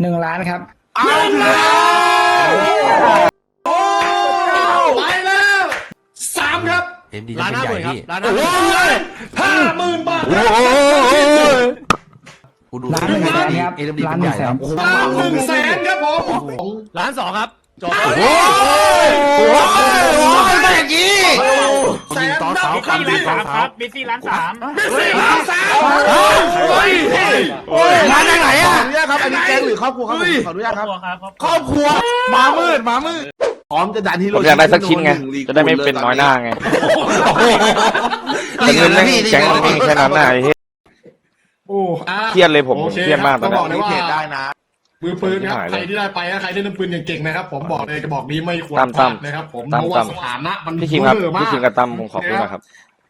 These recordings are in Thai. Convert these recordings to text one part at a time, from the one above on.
หนึ่งล้านครับ เอาแล้วไปแล้วสามครับเอ็มดีล้านจะห้าเป็นหใหมื่ญ่นครับพี่ล้านห้าหมื่นห้าหมื่นบาทครับ กูดูล้านหนึ่งแสนครับเอ็มดีล้าเป็นนหใหนึ่ญ่งแสครันบโอ้โหล้านหนึ่งแสนครับผมล้านสองครับ จบโอ้โหไม่อย่างนี้แสนต่อนับเสาครั้งล้าที่นสามครับบิซี่ล้านสามสี่ล้านสามมาจากไหนอะขออนุญาตครับอันนี้แก๊งหรือครอบครัวครับขออนุญาตครับครอบครัวมามืดมามืดพร้อมจะดันฮีผโร่มอยากได้สักชิ้นไงจะได้ไม่เป็นน้อยหน้าไงแต่เงินแม่งก๊งมันมีแค่นั้นนะไอ้เหี้ยโอ้เครียดเลยผมเครียดมากตอนต้งนี้บอกเลยว่าเพจได้นะ มือปืนครับหายเลยใครที่ได้ไปนะใครที่เล่นปืนเก่งๆนะครับ ผมบอกเลยกระบอกนี้ไม่ควรตั้มพลาดตั้มนะครับผมตั้มเพราะว่าตั้มสถานะมันพี่คิมครับเวอร์มาพี่กคิมกับตั้มผมขอบคุณนะครับ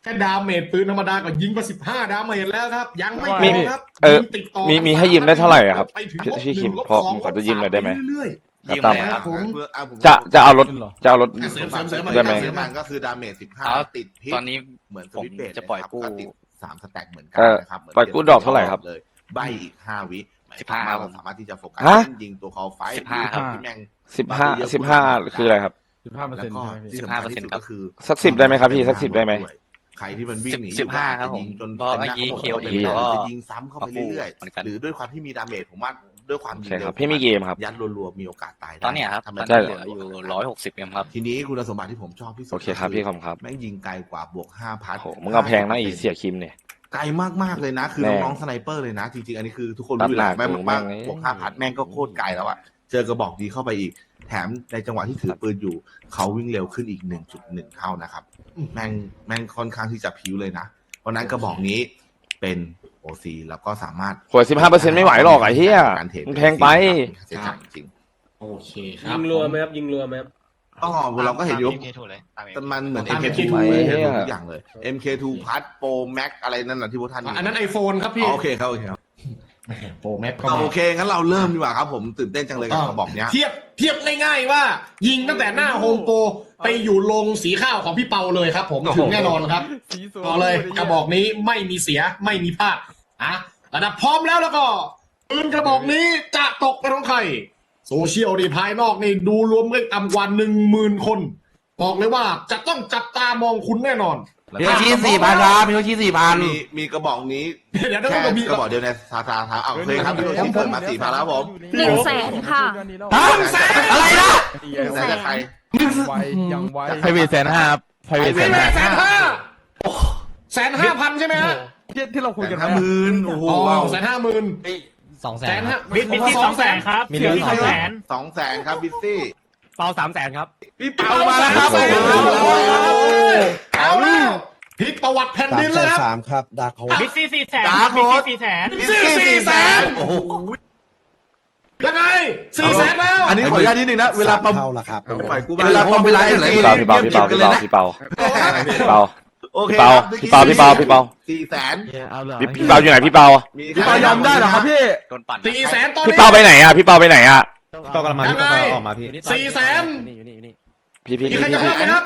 แค่ดาเมจปืนธรรมดาก็ยิงไปสิบห้าดาเมจแล้วครับ ยังไม่พมีอครับเออยิงติดต่อมีมีให้ยืมได้เท่าไหร่อะครับไปถึงพี่ลบพี่คิมหนึ่งลบพอสองผมขอจะยืมหน่อยได้ไหมปเรื่อยกับตั้มครับผมเพื่ออ่ผมจะจะเอารถจะเอารถเสริมเสริมเสริมได้ไหมเสริมมันก็คือดาเมจสิบห้าเอาติดพิษตอนนี้เหมือนสผมวิตช์เบสจะปล่อยกู้นะครับติดสามสแต็กเหมือนกัเออนะครับเหมืนปล่อยกู้ดอกเท่าไหร่ครับเลยใบอีกห้าวิ สิบห้าครับผม สามารถที่จะโฟกัสฮะ ยิงตัวเขาไฟสิบห้าครับ ที่แม่ง สิบห้าสิบห้าคืออะไรครับ สิบห้าเปอร์แล้วเซ็นต์ก็ใช่ไหมพี่ที่สำคัญที่สุดก็คือสัก10ได้ไหมครับพี่สัก10ได้ไหมใครที่มันวิ่งหนีสิบห้าครับผมจะยิงจนเพราะเป็นหน้าเมื่อกี้เขาหมดเคียวจะอีกก็ยิงซ้ำเข้าไปเรื่อยเหมือนกัน ๆหรือด้วยความที่มีดาเมจผมว่าด้วยความยิงใช่ครับเวพี่มีเกมครับ ยัดรัวๆมีโอกาสตายได้ตอนเนี้ยครับทำไมตอนใช่นี้เหลืออยู่ร้อยหกสิบเอ็มครับ ทีนี้คุณสมบัติที่ผมชอบที่สุดโอเคครับพี่ขอบคุณครับ แม่งยิงไกลกว่าบวกห้าพันโหมึงเอาแพงนะอีเสียคิมเนี่ย ไกลมากๆเลยนะ คือแม่งน้องๆสไนเปอร์เลยนะ จริงๆ อันนี้คือทุกคนตัดรู้อยู่แล้วหนัแม่กงถึงมากแม่งบวกห้าพันแม่งก็โคตรไกลแล้วอะเจอกระบอกดีเข้าไปอีก แถมในจังหวะที่ถือปืนอยู่ เขาวิ่งเร็วขึ้นอีกหนึ่งจุดหนึ่งเท่านะครับ แม่งแม่งค่อนข้างที่จะผิวเลยนะ เพราะฉะนั้นกระบอกนี้เป็นโอซีแล้วก็สามารถโหสิบห้าเปอร์เซ็นต์ไม่ไหวหรอกไอ้เหี้ยการเทรดมันแพงไปเสียจ่ายจริงโอเคครับยิงรัวไหมครับยิงรัวไหมครับๆ อ๋อเราก็เห็นอยู่เคถูกเลยตามแต่มันเหมือน ตาม MK2 MK2 เลยเห็นเนี่ยทุกอย่างเลย MK2 Plus Pro Max อะไรนั่นน่ะที่พวกท่านมีอันนั้นไอโฟนครับพี่ อ๋อโอเคครับโอเคครับโปรแม็กก็อะมาโอเคงั้นเราเริ่มดีกว่าครับผมตื่นเต้นจังเลยกับกระบอกเนี้ย เทียบเทียบง่ายๆว่า ยิงตั้งแต่หน้าโฮมโปรไปอยู่ลงสีข้าวของพี่เปาเลยครับ ผมถึงแน่นอนครับบอกเลยกระบอกนี้ไม่มีเสียไม่มีพลาดอะระดับพร้อมแล้วแล้วก็ปืนกระบอกนี้จะตกเป็นของใคร โซเชียลดีภายนอกนี่ดูรวมกันต่ำกว่าหนึ่งหมื่นคน บอกเลยว่าจะต้องจับตามองคุณแน่นอนพี่โอชีสี่พันครับพี่โอชีสี่พันมีมีกระบอกนี้เดี๋ยวต้องแค่ต้องมีกระบอกเดียวในซาซาซาเอาโอเคครับพี่โอชิเปิดมาสี่พันแล้วผมหนึ่งแสนค่ะฮะอะไรนะแต่จะใครไวยังไวไพรเวทแสนห้าไพรเวทแสแสนนห้าแสนห้าแสนห้าพันใช่ไหมฮะที่ที่เราคุยกันห้าหมื่นโอ้โหอ๋อว้าวแสนห้าหมื่น สองแสแสนนห้าบิบิซี่สองแสนครับมีเรื่องสองแสนสองแสนครับบิซซี่เปาสามแสนครับ พี่เปามาแล้วครับเอาแล้วพลิกประวัติแผ่นดินเลยครับ สามครับดาร์คโฮบิซี่สี่แสนบิซี่สี่แสนบิซซี่สี่แสนโอ้โหยังไงสี่แสนแล้วอันนี้ขออนุญาตนิดนึงนะ เวลาประเท่าละครับปล่อยกูเวลาประมูลไลฟ์อะไรพี่เปาพี่เปาพี่เปาพี่เปาพี่เปาพี่เปา โอเคพี่เปาพี่เปาพี่เปาสี่แสนพี่พี่เปาอยู่ไหนพี่เปามีพี่เปายอมได้เหรอครับพี่โดนปั่นสี่แสนตอนพี่นี้เปาไปไหนอะพี่เปาไปไหนอะต่อกระมายังไงออกมาพี่สี่แสนพี่พี่มีพี่ใครจะพี่เพิ่มไหมครับ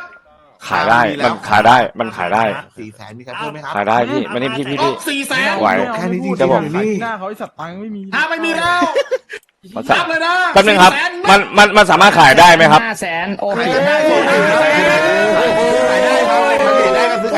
ขายได้ มันขายได้ มันขายได้สี่แสนมีใครเพิ่มไหมครับ ขายได้พี่มานี่พี่พี่ออพี่กสี่แสนไหวแค่นี้จริงๆจะบอกเลยนี่หน้าเขาไอสัตว์ตังค์ไม่มีถ้าไม่มีแล้วมานับเลยนะแป๊บนึงครับสี่แสมัน มัน มันสามารถขายได้ไหมครับห้าแสนโอเคขายได้ครับขาย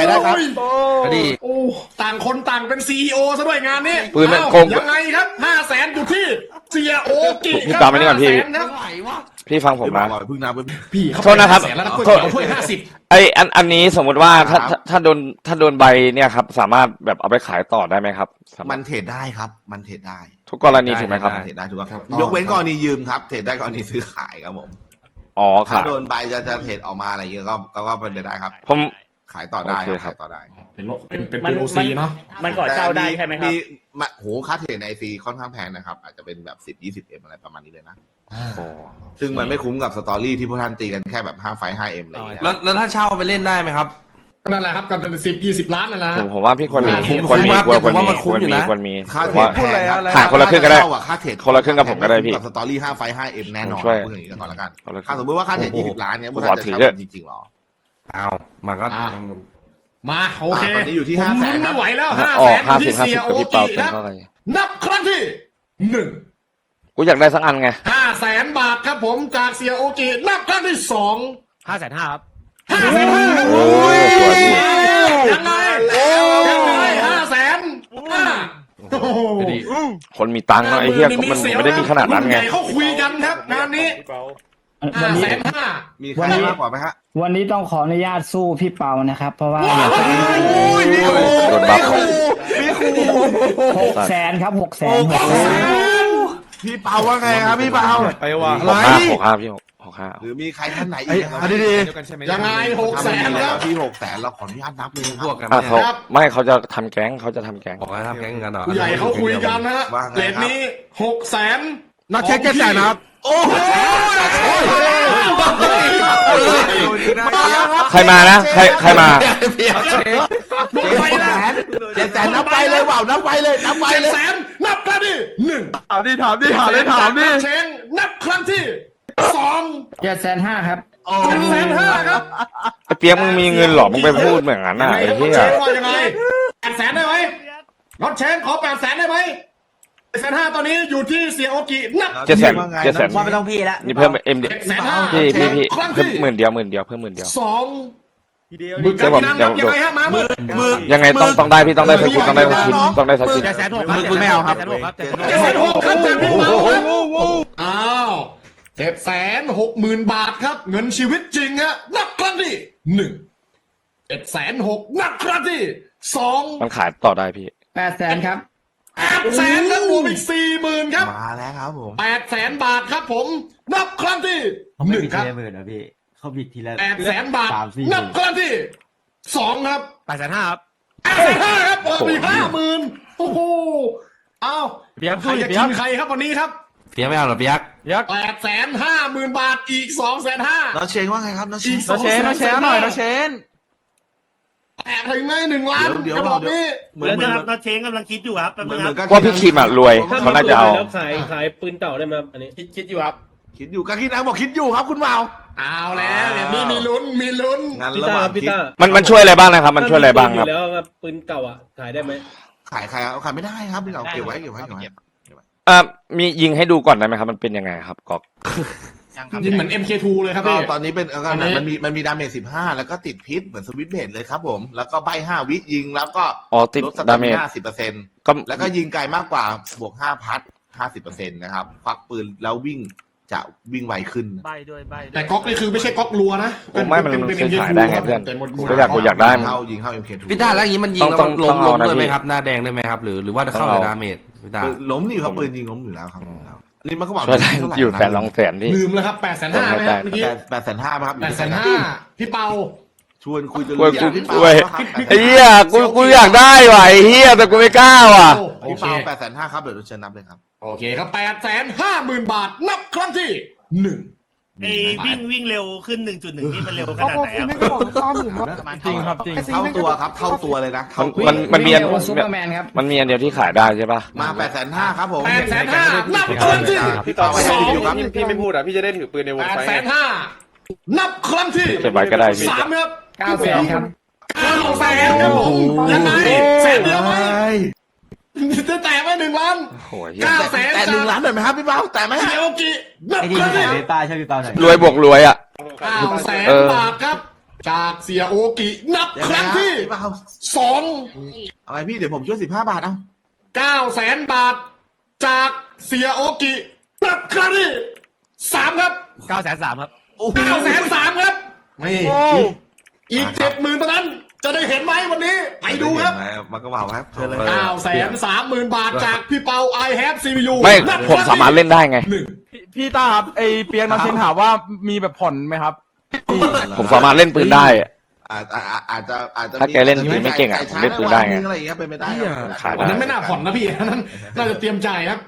ได้ก็ซื้อขายได้ครับก็ดีโอ้ต่างคนต่างเป็นซีอซะด้วยงานนี้ปืนมันเอ้าโกงยังไงครับห้าแสนอยู่ที่เสียโอกิพี่ตามมานี่ก่อนพี่ 500,000ครับพี่ฟังผมนะเพิ่งนับไปพี่เขาโทษนะครับแสนแล้วนะโทษถ้วยห้าสิบไออันอันนี้สมมุติว่าถ้าครับ ถ้าถ้าโดนถ้าโดนใบเนี่ยครับ สามารถแบบเอาไปขายต่อได้ไหมครับสามารถมันเทรดได้ครับ มันเทรดได้ทุกกรณีถูกไหมครับ เทรดได้ถูกครับ ยกเว้นกรณียืมครับ เทรดได้กรณีซื้อขายครับผมอ๋อถ้าค่ะโดนใบจะจะเทรดออกมาอะไรเงี้ยก็ก็ก็เป็นไปได้ครับ ผมขายต่อได้โอเคครับขายต่อได้เป็นโลเป็นเป็นเป็นโอซีเนาะมันก่อเช่าได้ใช่ไหมครับมีมาโหค่าเทรดในซีค่อนข้างแพงนะครับ อาจจะเป็นแบบสิบยี่สิบเอ็มอะไรประมาณนี้เลยนะโอ้ซึ่งมันไม่คุ้มกับสตอรี่ที่พวกท่านตีกันแค่แบบห้าไฟห้าเอ็มอะไรอย่างเงี้ย แล้วแล้วถ้าเช่าไปเล่นได้ไหมครับ ก็นั่นแหละครับก็เป็นสิบยี่สิบล้านนั่นแหละผมผมว่าพี่ควรมีคุ้มควรมีมากควรผมว่ามีมันคุ้ควมรอยู่มีนะ ควรมีค่าผมเทรว่าดแพงครับหาคนละครึ่งก็ได้ถ้าค่าเทรดคนละครึ่งกับผมก็ได้พี่กับสตอรี่ห้าไฟห้าเอ็มแน่นอนผมช่วยพูดอย่างนี้กันก่อนละกันคนละครึ่งถ้าสมมติว่าค่าเทรดโอ้ยี่โหสิบล้านเนี้ยพวกขอท่านจะถือใช้เยอะจริงๆหรอ เอามันก็อะ มาโอเคอะตอนนี้อยู่ที่ผม500,000ครับไม่ไหวแล้วห้าอแสอกนห้าอยู่สิบที่ห้าเสีสิยบโอกับพี่เปากิเป็นนะเท่าไหร่นับครั้งที่หนึ่งกูอยากได้สักอันไง ห้าแสนบาทครับผมจากเสียโอกินับครั้งที่สองห้าแสนห้าครับ ห้าแสนห้าครับผโอ้มยสวยพี่ยังไงยังไงห้าแสนห้าโอ้โห คนมีตังค์อะไอ้เหี้ยมันไม่ได้มีขนาดนั้นไง รุ่ใหญ่เขาคุยกันครับงานนี้ ห้าแสนห้ามีใครมากกว่าไหมฮะวันนี้ต้องขออนุญาตสู้พี่เปานะครับ เพราะว่าโดนบัฟ หกแสนครับหกแสนหกแสนพี่เปาว่าไงครับพี่เปาไปว่ะหกห้าหกห้าพี่หกหกห้าหรือมีใครท่านไหนอีไอ้กนะครับอันนี้ดียังไงหกแสนครับที่หกแสนเราขออนุญาตนับเลยนะพวกกันอะเนี่ยเขาไม่เขาจะทำแก๊งเขาจะทำแก๊ง บอกให้ทำแก๊งกันเหรอผู้ใหญ่เขาคุยกันนะฮะเลทนี้หกแสน นักเช็คเจ็ดแสนนะครับ โอ้โหใครมานะ ใครใครมาไปแล้วเจ็ดแสนนับไปเลยว่าวนับไปเลยนับไปเจ็ดเลยแสนนับครั้งที่หนึ่งถามดิถามดิถามดิถามดิเชงนับครั้งที่สองเจ็ดแสนห้าครับเจ็ดแสนห้าครับไอ้เปียกมึงมีเงินเหรอมึงไปพูดเหมือนนั้นน่ะไอ้รถเหี้ยเชงว่ายังไงแปดแสนได้ไหมรถเชงขอแปดแสนได้ไหม แปดแสนห้าตอนนี้อยู่ที่เสียโอกินับเจ็ดแสนเจ็ดแสน ว่าไม่ต้องพี่ละนี่เพิ่มเอ็มเดีเจ็ดแสนห้าพี่พี่พี่ครั้งเพิ่มที่หมื่นเดียวหมื่นเดียวเพิ่มหมื่นเดียว สองทีเดียวมือกันที่นั่นนับยังไงฮะมามือมือยังไงต้องต้องได้พี่ต้องได้สักชิ้นต้องได้สักชิ้นต้องได้สักชิ้นเจ็ดแสนหกครับมึงไม่เอาครับเจ็ดแสนหกครับ เจ็ดแสนหกครับจากพี่เมาครับอ้าวเจ็ดแสนหกหมื่นบาทครับ เงินชีวิตจริงฮะนับครั้งที่หนึ่งเจ็ดแสนหกนับครั้งที่สองมันขายต่อได้พี่แปดแสนครับ แปดแสนครับรวมอีกสี่หมื่นครับมาแล้วครับผมแปดแสนบาทครับผม นับครั้งที่หนึ่งครับหมื่นนะพี่เขาบิดทีละแปดแสนบาท สามสี่นับครั้งที่สองครับ แปดแสนห้าครับแปดแสนห้าครับออกไปห้าหมื่นโอ้โหอ้าวเปียกใครสู้จะเปียกิกนใครครับวันนี้ครับเปียกไม่เอาเหรอเปียกเปียก แปดแสนห้าหมื่นบาทอีกสองแสนห้าน้องเชงว่าไงครับน้องเชอีงกสองแสนนหน่อยน้องเชน แตกถึงไงหนึ่งล้านเดี๋ยวกระบอกนี้เหมือนเหมือนเราเชงกำลังคิดอยู่ครับแป๊บเหนึมือนงเหคมืรัอบนกันว่าพี่คิมอะรวยเขาน่าจะเอาแล้วขายขายปืนเก่าได้ไหมครับอันนี้คิดคิดอยู่ครับ คิดอยู่กาคินังบอกคิดอยู่ครับคุณเมาเอาแล้วแบบนี้มีลุ้นมีลุ้นงั้นพี่ระหตาว่างพี่คิดตามันมันช่วยอะไรบ้างนะครับ มันช่วยอะไรบ้างครับถ้มีปืนอยู่แล้วครับปืนเก่าอะขายได้ไหมขายใครเอาขายไม่ได้ครับพี่เราเก็บไว้เก็บไว้เก็บไว้เอ่อมียิงให้ดูก่อนได้ไหมครับ มันเป็นยังไงครับกอก ยังครับยิงเหมือน MK2 เลยครับก็พี่ ตอนนี้เป็นเอาอันนี้ มันมีมันมีดาเมจสิบห้าแล้วก็ติดพิษเหมือนสวิตช์เบดเลยครับผม แล้วก็ใบห้าวิยิงแล้วก็อ๋อติดลดสดาตาเมมิจน่าสิบเปอร์เซ็นต์ก็แล้วก็ยิงไกลมากกว่าบวกห้าพัดห้าสิบเปอร์เซ็นต์นะครับ ควักปืนแล้ววิ่งจะวิ่งไวขึ้น ใบด้วยใบด้วยแต่ก๊อกนี่คือไม่ใช่ก๊อกรัวนะโอ้ไม่มันเป็มันเป็นซื้อ MK2 ขายได้ไงเพื่อนแต่หมดกูก็อยากกูอยากได้ยิมันงเข้ายิงเข้า MK2 พี่ตาแล้วอย่างนี้มันยิงต้องแล้วต้องล้มต้องเอานะล้มด้วยไหมพี่ครับ หน้าแดงได้ไหมครับ หรือหรือว่าเข้าต้องในเอาดาเมจพี่ตาล้มนี่ครับปืนยิงล้มอยู่แล้วครับ นี่มันก็บอกช่วยได้เท่าหร่อยู่ะแสนสองแสนพี่ ลืมแล้วครับแปดแสนห้าไหมครับเมื่อกี้แปดแปดแสนห้าครับแปดแสนห้าพี่เปาชวนคุยจะช่วยรู้กูพี่เปาช่วยครับไอ้เหี้ยกูกูอยากได้ว่ะไอ้เหี้ยแต่กูไม่กล้าว่ะโอพี่เคเปาแปดแสนห้าครับเดี๋ยวเราเชิญนับเลยครับ โอเคครับแปดแสนห้าหมื่นบาทนับครั้งที่หนึ่ง ไอ้วิ่งวิ่งเร็วขึ้น 1.1 นี่มันเร็วขนาดไหนครับประมาณจริงครับจริง เท่าตัวครับเท่าตัวเลยนะมันเท่าตัวมันมันมีอันวิ่งเร็วกว่าซูเปอร์แมนครับ มันมีอันเดียวที่ขายได้ใช่ปะมาแปดแสนห้าครับผมแปดแสนห้านับครั้งที่พี่เปาไปสองอยู่ครับพี่ไม่พูดอะพี่จะได้ถือปืนในวงแปดไฟแสนห้านับครั้งที่เก็บไว้ก็ได้พี่สามครับเก้าแสนครับเก้าแสนครับผมยังไงแสนเดียวไหม จะแตะไหมหนึ่งล้านโอ้โหเหี้ยเก้าแสนแต่หนึ่งล้านหน่อยไหมครับพี่เปาแต่ไหมเซียวกินับไอ้ดีครั้งขายที่เบต้าใช่พี่เปาหน่อยรวยบวกรวยอะ เก้าแสนเออ บาทครับ จากเสียโอกินับยังคไงรั้งครับที่พี่เปาสองอะไรพี่เดี๋ยวผมช่วยสิบห้าบาทเอาเก้าแสนบาท จากเสียโอกินับครั้งที่สามครับเก้าแสนสามครับเก้าแสนสามครับนี่อีกเจ็ดหมื่นเท่านั้น จะได้เห็นไหมวันนี้ ไปดูครับเห็นไหมมันก็บอกครับเชิญเลยเก้าแสนสามหมื่นบาทจากพี่เปา I have CPU ไม่นับผมสามารถเล่นได้ไงหนึ่งพี่พี่ตาครับไอเปียกน้องเชนถามว่ามีแบบผ่อนไหมครับ ผมสามารถเล่นปืนได้อะอาจอาจอาจจะอาจจะถ้าแกเล่นปืนไม่เก่งอะผมเล่นปืนได้ไงอะไรอย่างเงี้ยเป็นไม่ได้ครับขายวันได้นั้นไม่น่าผ่อนนะพี่อันนั้นน่าจะเตรียมจ่ายครับ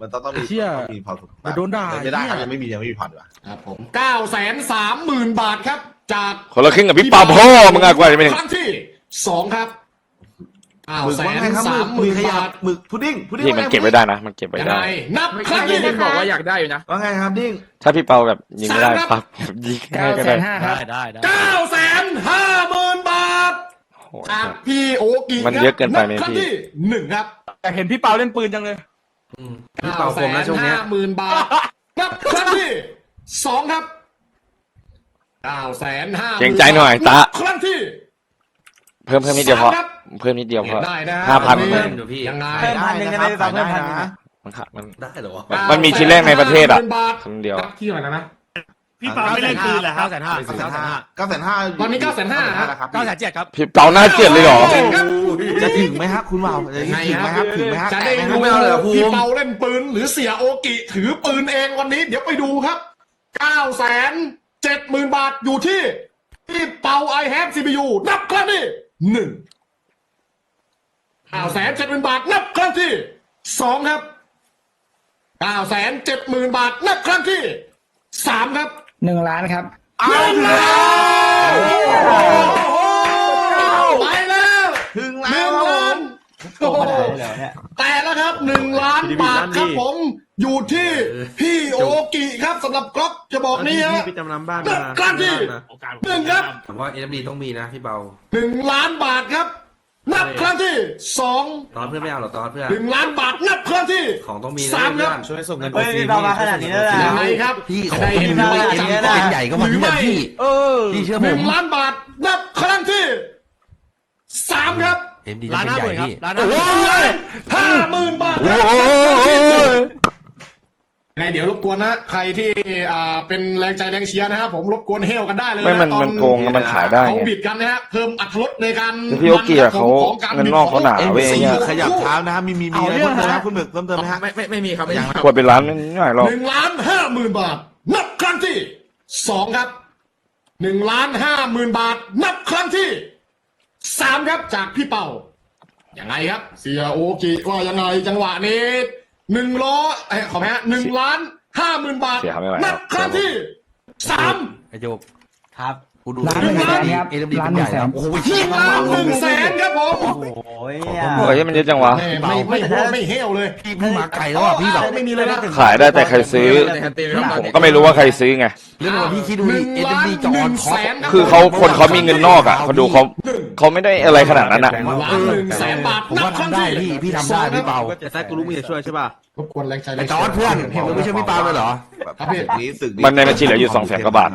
มันต้องต้องมีเชี่ยต้องมีพอถูกโดนด่าไม่ได้ครับเชี่ยยังไม่มียังไม่มีผ่อนดีกว่าครับผมเก้าแสนสามหมื่นบาทครับ จากคนละครึ่งกับพี่เปาพ่อมึงอะกว่าจะเป็นครั้งที่สองครับเก้าหมึกแสว่านไงครับสามหหมึมื่กนขยับาบทหมึกพุดดิ้งพุดดิ้งพี่มันเก็บไว้ได้นะ มันเก็บไว้ยังได้ไงนับครั้งที่เชนบอกว่าอยากได้อยู่นะว่าไงครับดิ้งถ้าพี่เปาแบบยิงไม่ได้สามครับปั๊บผมยิงเก้าให้ก็แสได้นห้าครับได้ได้เก้าแสนห้าหมื่นบาทโอ้โหจากพี่โอกิมันเยอะเกินไปไหมบครั้งพี่ที่หนึ่งครับ แต่เห็นพี่เปาเล่นปืนจังเลยอืมพี่เป่าผมนะช่วงเนี้ยห้าหมื่นบาทนับครั้งที่สองครับ เก้าแสนห้าเกรงใจหน่อยตะ ครั้งที่เพิ่มเพิ่มนิดเดียวพอสามครับเพิ่มนิดเดียวพอ ได้นะห้าพันวัเพิ่มเดี๋ยวพี่ ยังไงเพิ่มพันหนึ่งได้ไหมขายได้เพิ่มพันหนึ่งนะ มันขาดมัน ได้เหรอวะ มันมีชิ้นแรกในประเทศอะ950,000บาทคำเดียวนับที่เท่าไหร่นะนะ พี่เปาไม่ได้คืนเหรอครับเก้าแสนห้าเก้าแสนห้าเก้าแสนห้าตอนนี้9,500นะครับเก้าแสนเจ็ดครับ พี่เปาหน้าเกลียดเลยเหรอ เจ็ดครับ จะถึงไหมฮะคุณว่าวจะถึงไหมครับถึงไหมฮะจะได้แตะไหมรู้ครับไม่เอาเลยเหรอภูมิพี่เปาเล่นปืนหรือเสียโอกิถือปืนเองวันนี้ เดี๋ยวไปดูครับเก้าแสนเจ็ดหมื่นบาทอยู่ที่พี่เปาไอแฮปซีพียูนับครั้งที่หนึ่งเก้าแสนเจ็ดหมื่นบาทนับครั้งที่สองครับเก้าแสนเจ็ดหมื่นบาทนับครั้งที่สามครับหนึ่งล้านครับ เอาแล้วไปแล้ว ถึง ห แล้ นึ่ ว งล้าน โตขนาดนี้เลยเหรอเนี่ยแต่แล้วครับหนึ่งล้านบาทครับผม อยู่ที่พี่โอกิครับสำหรับกล็อกจะบอกนี้ฮะพี่ไปจำนำบ้านนัมาบครั้งที่โอกาสหนึ่งครับผมว่าเอ็มดีต้องมีนะพี่เบาหนึ่งล้านบาทครับ นับครั้งที่สองตอนเพื่อนไม่เอาหรอตอนเพื่อนหนึ่งล้านบาทนับครั้งที่ของต้องมีสามครับช่วยส่งเงินเฮ้ยพี่เปามาขนาดนี้แล้วเหรอยังไงครับพี่ขอได้เห็นพี่ด้วยเปาจังอย่างเงี้ยหวะนะใหญ่ก็มาที่แบบพี่เออพี่เชื่อหผนึ่มงล้านบาทนับครั้งที่สามครับ เอ็มดีร้านหน้าใหหญ่มื่นครับพี่ร้านหน้าหโอ้มื่นยห้าหมื่นบาทครับโอ้ยไงเดี๋ยวรบกวนนะใครที่อ่าเป็นแรงใจแรงเชียร์นะครับผมรบกวนเฮลกันได้เลยะไม่มันตอมันโกงแล้วมันขายได้เขาไงบิดกันนะฮะเพิ่มอัตรถรสในการแต่พี่โอเกียเขาของการเงินนอกเขาหนา เอ็มเว้ยซีเนี่ยขยับเท้านะฮะมีมีมีอะไรเพิ่มเติมไหมคุณหมึกเพิ่มเติมไหมฮะ ไม่ไม่ไม่มีครับยังควรเป็นร้านไม่ง่ายหรอก หนึ่งล้านห้าหมื่นบาท นับครั้งที่สองครับหนึ่งล้านห้าหมื่นบาท นับครั้งที่ สามครับจากพี่เป่ายังไงครับ เสียโอกิว่ายังไงจังหวะนี้หนึ่งล้อเอ้ยขอไหมฮะหนึ่งล้านห้าหมื่นบาทเสียไม่ไหวนับครั้งที่สาม ไอโยกครับ กูดูร้านหนึ่งแสนครับเอ็มดีร้านเป็นหใหนึ่ญ่งแสน โอ้โหหนึ่งล้านหนึ่งแสนครับผมโอ้ยอะเฮ้ยมันเยอะจังวะ ไม่ไม่ไม่โหดไม่เฮลเลยพี่พี่มาไกลแล้วอะพี่แบบไม่มีเลยนะขายได้แต่ใครซื้อ ผมก็ไม่รู้ว่าใครซื้อไง เรื่องของพี่คิดดูดิเอ็มดีจอหอนนึ่งท็อแสปนรับคือเขาคนเขามีเงินนอกอะเขาดูเขาเขาไม่ได้อะไรขนาดนั้นอะหนึ่งล้านหนึ่งแสนบาทผมนับว่าครั้งทำได้ที่พี่พี่ทำได้พี่เปาแต่แซกกูรู้มีจะช่วยใช่ป่ะรบกวนแรงใจแรไองจอร์ดเพื่อนเห็นมึงไม่ใช่พี่เปาเลยเหรอแบบศึกนี้ศึกมันในบัญชีเหลืออยู่200,000กว่าบาท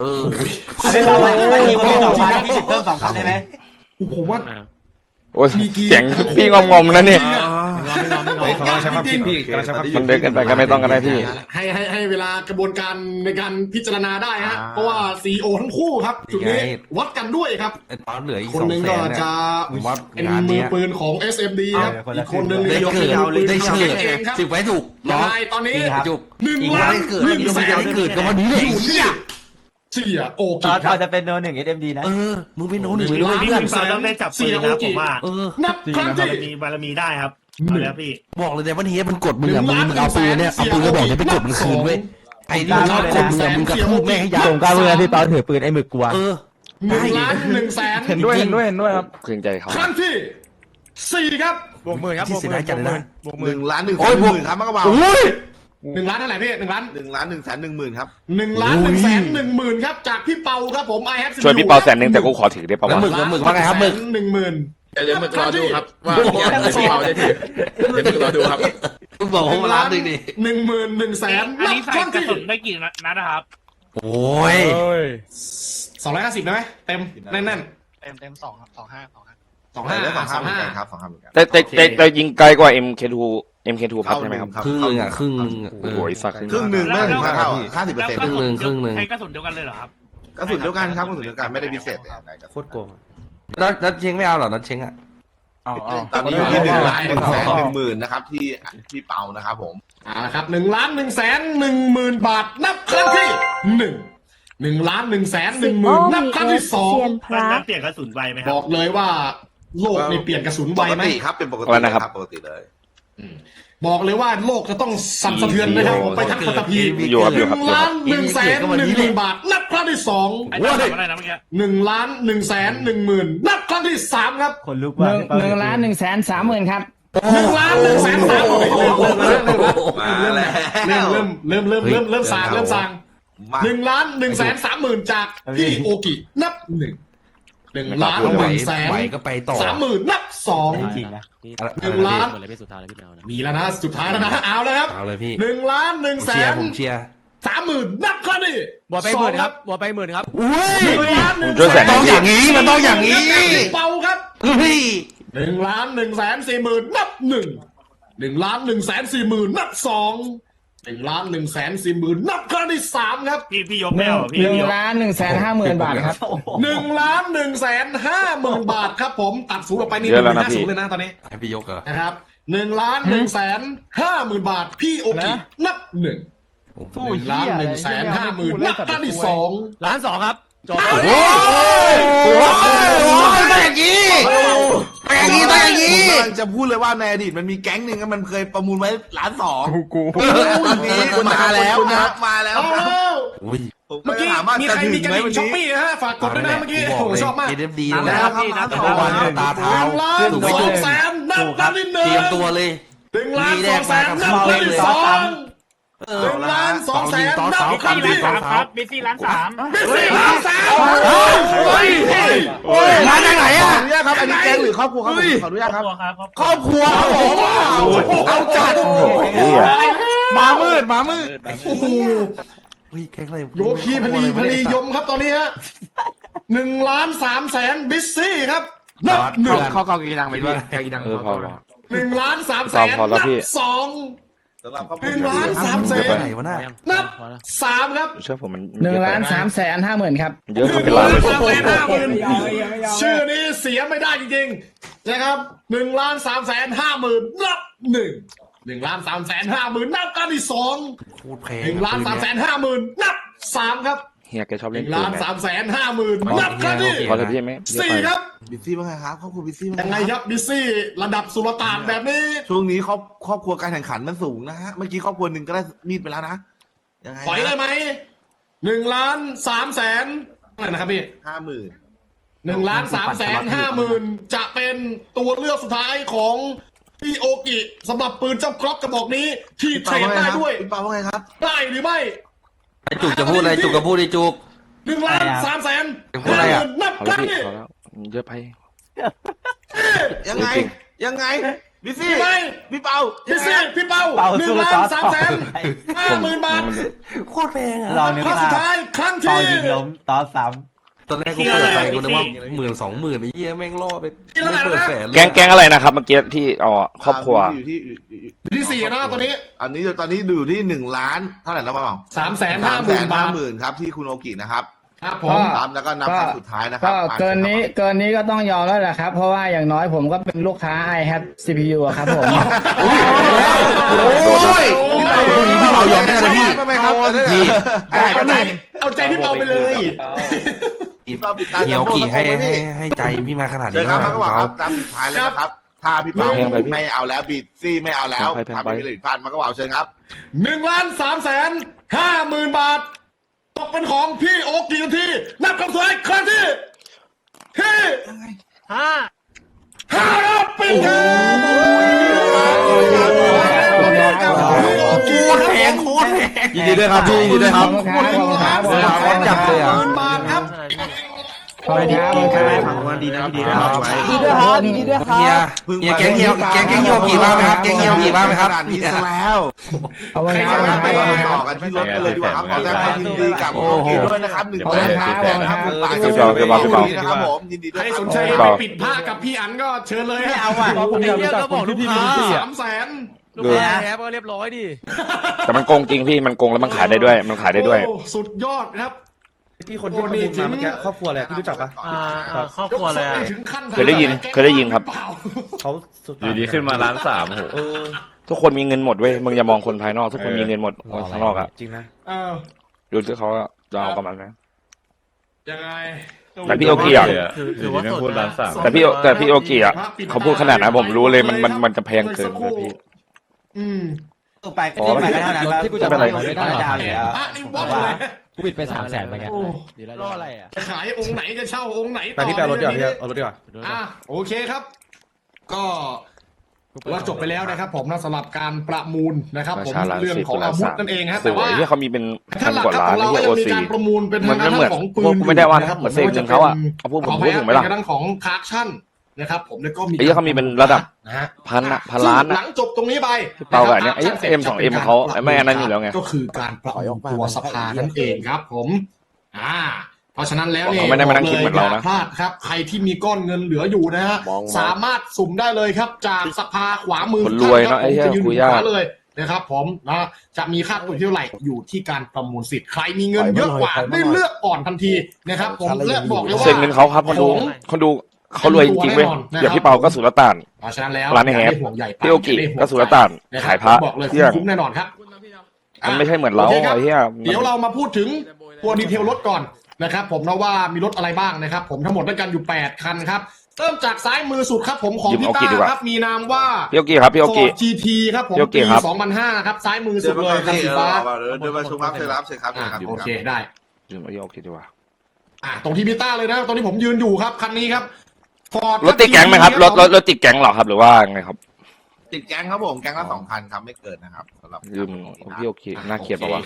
เออพี่เปาวันนี้วันนี้สองพันพี่สิบเพิ่มสองพันได้ไหมผมว่าโอ้ยเสียงพี่งอมๆนะเนี่ยเขาใช้ความคิดพี่มันเด็กกันไปก็ไม่ต้องกันได้พี่ ให้ให้ให้เวลากระบวนการในการพิจารณาได้ฮะ อ่าเพราะว่าซีโอทั้งคู่ครับจุดนี้ยังไง วัดกันด้วยครับ ไอตอนเหลืออีกคนสองหนึ่งแสก็นเนี่ย จะผมว่าเป็นงานมืเนี้อยปืนของ SMD ครับเอาคนอีละ กคนหนึ่งได้ยกเกิดมือปืนได้เชิดเองครับสิบไว้ถูกยังเนาะไงตอนนี้จริงครับจุกหนึ่งอีกล้าวันนได้เกิดหนึ่งอีกแสวันนได้เกิดกันวันนี้เลย อยู่ที่ เสียโอตกิอนคตอรันบจะเป็นโนหนึ่งเอ็มดีนะ เออ มึงเป็นโน้นหนึ่งหนึ่ไปงด้วยล้านเพื่อนพี่เปาต้องได้จับปืนนะผมว่าเออ นับครั้งที่บารมีบารมีได้ครับเอาแล้วพี่ บอกเลยแต่วันนี้มันกดมึงอะมึงมึงเอาปืนเนี่ยเอาปืนกระบอกเนี้ไปกดมันคืนเว้ยไอ้นี่มันชอบกดมึงอะมึงกระทืบแม่งให้ยับผมกล้าเมื่อพี่เปาถือปืนไอ้หมึกกลัว เออ หนึ่งล้านหนึ่งแสนเห็นด้วยเห็นด้วยเห็นด้วยครับเกรงใจเขา ครั้งที่สี่ครับ บวกหมื่นครับที่เสียดายจัดเลยนะ บวกหหมื่น นึ่งล้านหนึ่งแสนหนึ่งหมื่นครับมากกว่า หนึ่งล้านเท่าไหร่พี่หนึ่งล้านหนึ่งล้านหนึ่งแสนหนึ่งหมื่นครับหนึ่งล้านหนึ่งแสนหนึ่งหมื่นครับจากพี่เปาครับผม I have ช่วยพี่เปาแสนหนึ่งแต่กูขอถือได้ปะแล้ววะหมึกแล้วหมึกว่าไงครับหมึกหนึ่งหมื่นเดี๋ยวมึงรอดูครับว่าพี่เบาจะถือเดี๋ยวมึงรอดูครับมึงบอกผมมาล้านหนึ่งดิหนึ่งหมื่นหนึ่งแสนอันนับนี้คใส่รั้งกระที่สุนได้กี่นัดนะครับโอ้ยโอ้ยสองร้อยห้าสิบได้ไหมเต็มแน่นแน่นเต็มเต็มสองครับสองห้าสองห้าสองได้ห้าแล้วสองสห้าองเหมือนห้ากันครับสองห้าเหมือนกันแต่แต่แต่แต่ยิงไกลกว่า MK2 MK2 พัดใช่ไหมครับ ครึ่งหนึ่งอะครึ่งหนึ่งโอ้โหสักครึ่งหนึ่งไม่ถึงห้าเท่าห้าสิบเปอร์แล้วเซ็นต์กระสุนครึ่งหนึ่ง ใช้กระสุนเดียวกันเลยเหรอครับกระสุนเดียวกันครับกระสุนเดียวกันไม่ได้พิเศษแต่อย่างใดโคตรโกงนัดนัดเชงไม่เอาหรอนัดเชงอะ เอาเอาตอนนี้อยู่ที่หนึ่งล้านหนึ่งแสนหนึ่งหมื่นนะครับที่ที่เปานะครับผม เอาละครับหนึ่งล้านหนึ่งแสนหนึ่งหมื่นบาท นับครั้งที่หนึ่งหนึ่งล้านหนึ่งแสนหนึ่งหมื่นนับครั้งที่สองเซียนพมันระ นับเปลี่ยนกระสุนไวไหมคบรับอกเลยว่า โลกนี่เปลี่ยนกระสุนไวปกไหม ติครับเป็นปกติอะไรนะครับ ปกติเลย บอกเลยว่าโลกจะต้องสั่นสะเทือนนะครับผมไปทั้งปัตตภีอยู่ครับหอยู่นึ่ครับงล้านหนึ่งแสนหนึ่งหมื่นบาท นับครั้งที่สองไอ้เจ้าทำอะไรนะเมื่อกี้หนึ่งล้านหนึ่งแสนหนึ่งหมื่นนับครั้งที่สามครับคนลุกหว่านึ่งหนึ่งล้านหนึ่งแสนสามหมื่นครับหนึ่งล้านหนึ่งแสนสามหมื่นเริ่มเริ่มเริ่มเริ่มมาแล้วเริ่มเริ่มเริ่มเริ่มเริ่มเริ่มสางเริ่มสางมาหนึ่งล้านหนึ่งแสนสามหมื่นจากพี่โอกินับหนึ่ง หนึ่งล้านหนึ่งแสนไหวก็ไปต่อสามหมื่นนับสองจริงนะหนึ่งล้านมีแล้วนะสุดท้ายแล้วนะเอาแล้วครับเอาเลยพี่หนึ่งล้านหนึ่งผมแสเชียร์นผมเชียร์สามหมื่นนับครับนี่บัวไปหมื่นครับบัวไปหมื่นครับอุ้ยหนึ่งล้านหนึ่งช่วยแสนต้องอย่างนี้มันต้องอย่างนี้เป่าครับเฮ้ยหนึ่งล้านหนึ่งแสนสี่หมื่นนับหนึ่งหนึ่งล้านหนึ่งแสนสี่หมื่นนับสอง หนึ่งล้านหนึ่งแสนสี่หมื่นนับครั้งที่สามครับพี่พี่ยกหไม่นึ่งเอาพี่หนึ่งพี่ยกล้านหนึ่งแสนห้าหมื่นบาทครับ หนึ่งล้านหนึ่งแสนห้าหมื่นบาทครับผมตัดศูนย์ออกไปนี่เยอะแล้วนะห้าพี่ ศูนย์เลยนะตอนนี้ให้พี่ยกเหรอนะครับหนึ่งล้านหนึ่งแสนห้าหมื่นบาทพี่โอกินับหนึ่งหนึ่งล้านหนึ่งแสนห้าหมื่นนับครั้งที่สองล้านสองครับ จบโอ้ยโอ้ยต้องอย่างนี้ต้องอย่างนี้ต้องอย่างนี้ผมกำลังจะพูดเลยว่าในอดีตมันมีแก๊งหนึ่งอะมันเคยประมูลไว้ล้านสองกูตอนนี้มาแล้วนะครับมาแล้วเอาครับแล้วอุ้ยผมเมื่อกี้ถามว่ามีจะใครถึมีงกระไหมดิ่งวันช้อปนี้ปี้นะฮะฝากกดด้วยนะเมื่อกี้โอ้โหชอบมากเอ็มดีแล้วครับตะวันตาหเท้านึ่งล้านถูกไหมสองแสนนับครั้งที่หนึ่งเตรียมตัวเลย หนึ่งล้านสองแสนนับครั้งที่สอง หนึ่งล้านสองแสนนับครั้งที่สามครับบิซี่ล้านสามสี่ล้านสามมาจากไหนขออะอนุญาตครับอันนี้แก๊งหรือครอบครัวครับผมขออนุญาตครับครับครอบครัวครับผมเอาจัดโอ้โหเหี้ยมามืดมามืดโอ้โหเฮ้ยแก๊งอะไรโยคีพลีพลียมครับตอนนี้ฮะหนึ่งล้านสามแสนบิสซี่ครับนับหนึ่งเข้าเข้ากีดังไปด้วยกีดังเออพอแล้วหนึ่งล้านสามแสนพอแล้วนับพี่สอง สำหรับครอบคหรัวนึ่งล้านสามแสเดี๋ยวไปนไหนวะน่ะนับสามครับเชื่อผมมันหนึ่งล้านสามแสนห้าหมื่นครับ เยอะหขึ้นนึ่เป็นงล้าล้านนสามแสนห้าหมื่นชื่อนี้เสียไม่ได้จริงๆนะครับหนึ่งล้านสามแสนห้าหมื่นนับหนึ่งหนึ่งล้านสามแสนห้าหมื่นนับกันที่สองพูดแพงหนึ่งล้านสามแสนห้าหมื่นนับสามครับ เฮียแกชอบหเล่นึ่นงปืล้านนไงสามแสนห้าหมื่นนับกันที่พอเลยพี่ไหมเยอะสี่ไปครับบิซซี่ว่าไงครับครอบครัวบิซซี่ว่ายังไงไงครับบิซซี่ระดับสุลต่านแบบนี้ ช่วงนี้ครอบครอบครัวการแข่งขันมันสูงนะฮะ เมื่อกี้ครอบครัวหนึ่งก็ได้มีดไปแล้วนะยังไงปล่อยได้ไหมหนึ่งล้านสามแสนอะไรนะครับพี่ห้าหมื่นหนึ่งล้านสามแสนห้าหมื่นจะเป็นตัวเลือกสุดท้ายของพี่โอกิสำหรับปืนเจ้าครอกกระบอกนี้ ที่เทรดได้ด้วยพี่เปาว่าไงครับ ได้หรือไม่ จุกจะพูดอะไรจุกก็พูดดิจุกหนึ่งล้านสามแสนจะพูดห้าอะไรหอะมื่นนับพอคแล้วรั้งพี่นี้พอแล้วเยอะไป ยังไงยังไงบิซซี่ไม่พี่เปาพี่ซี่พี่เป้าเป้าหนึ่สู้งล้าต่นอสามแสนห้าหมื่นบาท โคตรแพงอะ เรานึกครั้งว่าสุดท้ายครั้งเปาที่ ยิงล้มต่อซ้ ตอนแรกกูเปิดไปกูนึกว่าหมื่นสองหมื่นไอ้เหี้ยแม่งล่อไปที่เท่าไหร่ไม่เปิดนะแสนเลยแก๊งแก๊งอะไรนะครับเมื่อกี้ที่อ๋อครอบครัว อยู่ที่อยู่ที่อยู่ที่สี่นะตอนนี้อันนี้ตอนนี้อยู่ที่หนึ่งล้านเท่าไหร่แล้วเปล่าสามแสนห้าหมื่นบาทหมื่นครับที่คุณโอกินะครับครับผก็มตามแล้วก็นับครั้งสุดท้ายนะครัก็บเกินนี้เกินนี้ก็ต้องยอมแล้วแหละครับ เพราะว่าอย่างน้อยผมก็เป็นลูกค้า i h a v CPU อะครับผม โอ้ยพี่เปายอมได้เลยพี่ำทำไมครับ พี่เอาใจเอาใจพี่เปาไปเลย พี่เปาปิดตาเฮียวกี่ให้ให้ให้ใจพี่มาขนาดเจอนี้ครับแล้มันก็บอกครับตามสุดท้ายแล้วนะครับถ้าพี่เปาแพงไปพี่ไม่เอาแล้วบีดซี่ไม่เอาแล้วแพงไปทำให้เลยพลาดมันก็บอกเชิญครับ หนึ่งล้านสามแสนห้าหมื่นบาท ตกเป็นของพี่โอ๊กกี่นาที นับคำสุดท้ายครั้งที่ที่ห้าห้าครับปิดครับแพงโคตรแพงยินดีด้วยครับพี่ยินดีด้วยครับ ขอบคุณครับ ขอบคุณครับขอบคุณครับจับเลยอะ หมื่นบาท ครับขอบคุณครับขอบคุณครับฝั่งวันดีนะพี่ดีครับดีด้วยครับดีด้วยครับเฮียเฮียแก๊งเฮียวแก๊งแก๊งเฮียวกี่บ้างไหมครับแก๊งเฮียวกี่บ้างไหมครับขนาดนี้ซแล้วขอบคุณใครจะไปคุณครับต่อกันที่รถกันเลยดีกว่าครับขอแสดงความยินดีกับโอเคด้วยนะครับหนึ่งขอบคุณครับแสนนะครับคุณครับหลายพี่เปาพี่เปาพี่เปานะครับผมยินดีด้วยใครสนใจไปปิดผ้ากับพี่อันก็เชิญเลยไม่เอาอะผมอยากรู้จักคนที่พี่มีพี่สามแสนลูกค้าแฮปก็เรียบร้อยดิแต่มันโกงจริงพี่มันโกงแล้วมันขายได้ด้วย มันขายได้ด้วยโอ้สุดยอดครับ ที่คนที่ประมูลมาเมื่อกี้ครอบครัวอะไรพี่รู้จักปะอ่าอ่าครอบครัวเลยอะถึงขั้นเคยได้ยินเคยได้ยินครับเปล่าเขาสุดอยู่ดีขึ้นมาล้านสามโหเออทุกคนมีเงินหมดเว้ยมึงอย่ามองคนภายนอก ทุกคนมีเงินหมดข้างนอกอะจริงนะเออดูที่เขาจะเอากับมันไหม ยังไงแต่พี่โอเกียถือถือว่าสดนะแต่พี่แต่พี่โอเกียเขาพูดขนาดนั้นผมรู้เลยมันมันมันจะแพงเกินเลยพี่ อืม ตัวไปก็ไปก็เท่านั้นแล้วที่กูจะไปไหนไม่ได้ดาวเลยอะ อะนี่วัดเลย กูปิดไปสามแสนไปไงโอ้รออะไรอะจะขายองค์ไหนจะเช่าองค์ไหนไปที่แปลรถดีกว่าพี่เอารถดีกว่าอะโอเคครับ ก็ว่าจบไปแล้วนะครับ ผมนะสำหรับการประมูลนะครับ ผมประชารัฐเรื่องของสิบล้านอาวุธสามนั่นเองฮะสแต่วว่ายที่เขามีเป็นถ้าพันหลักกว่าครับล้าขนองเราที่ก็โอยังมีซีการประมูลเป็นมัทานงก็ด้านเหมือนของปืนพวกกูไม่ได้ว่านะครับเหมือนเซฟเงินเขาอะเอาพวกผมพูดถึงไหมล่ะทางด้านของคาร์ชั่น นะครับผมแล้วก็มีไอ้เหี้ยเขามีเป็นระดับนะฮะพันอะพันล้านซึ่งหอะลังจบตรงนี้ไปพี่เปากับอันเนี้ยไอ้ะครับเอ็มสองเอ็มเขาไม่อันนั้นอยู่แล้วไง ก็คือการประมูลตัวสภานั่นเองครับ ผม อ่า เพราะฉะนั้นแล้วเนี่ยเขาไม่ได้มานั่งคิดเหมือนเรานะ ย่พลาดครับ ใครที่มีก้อนเงินเหลืออยู่นะฮะสามารถสุ่มได้เลยครับ จากสภาขวามือคนรวยเนอะท่าไอ้เหี้ยครับผมจะยืนคุยขยากวาเลยนะครับ ผมนะจะมีค่าตัวที่เท่าไหร่อยู่ที่การประมูลสิทธิ์ใครมีเงินเยอะกว่าได้เลือกก่อนทันทีนะครับ ผมและบอกเลยว่า เซ็นเงินเขาครับคนดูของคนดู เขารวยจริงๆเว้ยแน่นอนนะครับอย่างพี่เปาก็สุลต่าน เพราะฉะนั้นแล้วร้านในแฮปอย่ได้ห่วงใหญ่พี่โอกิอย่าได้ห่วงก็สุลต่านใจะคบขายพระบอกเลยเที่ยงคุ้มแน่นอนครับมันไม่ใช่เหมือนเราโคคบ ไอ้เหี้ยเดี๋ยวเรามาพูดถึงตัวดีเทลรถก่อนนะครับ ผมนะว่ามีรถอะไรบ้างนะครับ ผมทั้งหมดด้วยกันอยู่ 8 คันครับ เริ่มจากซ้ายมือสุดครับ ผมของหยิบพี่เอาต้ากี่ดีกว่าครับ มีนามว่า พี่โอกิครับพี่โอกิ Ford GT ครับผมพี่โอกิปีครับ 2005 ครับ ซ้ายมือเดิสุนดมาเลยคันที่สีเอฟ้าอเดินมาชมครับเชิญรับเชิญครับอะเชิญรับโอเคได้ลืมเอาพี่โอกิดีกว่า อะตรงที่พี่ต้าเลยนะตรงที่ผมยืนอยู่ครับคันนี้ครับ Ford รถติดแก๊งไหมครับรถรถรถติดแก๊งเหรอครับหรือว่าไงครับติดแก๊งครับผมแก๊งละสองพันครับไม่เกินนะครับสำหรับลืมพี่โอกิน่าเกลียดปะวะ